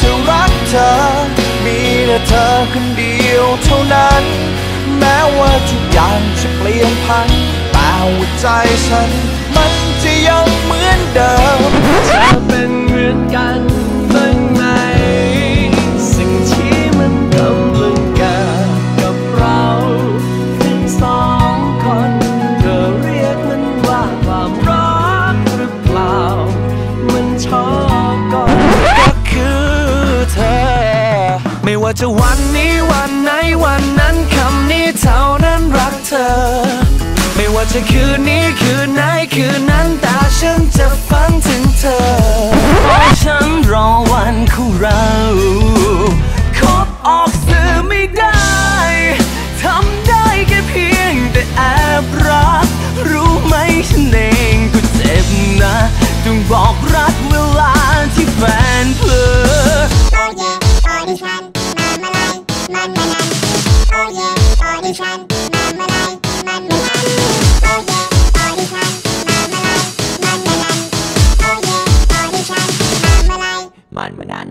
จะรักเธอ มีแต่เธอคนเดียวเท่านั้น แม้ว่าทุกอย่างจะเปลี่ยนพันแต่หัวใจฉันมันจะยังเหมือนเดิม ว่าจะวันนี้วันไหนวันนั้นคำนี้เท่านั้นรักเธอ ไม่ว่าจะคืนนี้คืนไหนคืนนั้นแต่ฉันจะฝันถึงเธอฉันรอวันคู่เราคบออกสื่อไม่ได้ทำได้แค่เพียงแต่แอบรัก รู้ไหมฉันเอง มันเหมือนกัน